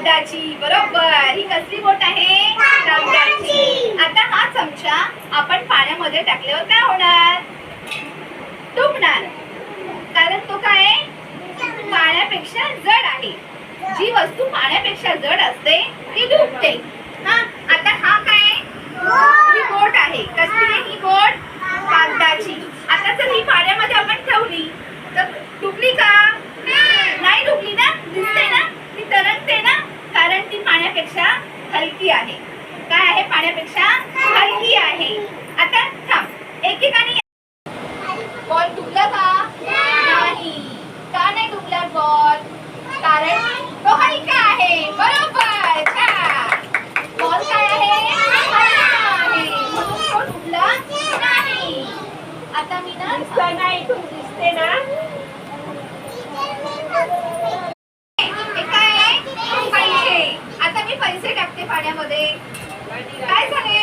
कागदाची बरोबर. ही कसली बोट आहे? आता हा चमचा आपण पाण्यामध्ये टाकल्यावर काय होणार? तुटणार कारण तो काय पाण्यापेक्षा जड आहे. जी वस्तू पाण्यापेक्षा जड असते ती डुबते. हा? हलकी आहे. काय आहे? पाण्यापेक्षा हलकी आहे. आता थांब. एकेकाने बॉल डुबला का? नाही. का नाही डुबला बॉल? कारण तो हलका आहे? बरोबर. बॉल काय आहे? आहे. म्हणून तो डुबला नाही. आता मी ना ना इथून दिसते ना हे काय आहे? पैसे आता मी पैसे टाकते पाण्यामध्ये काय झाले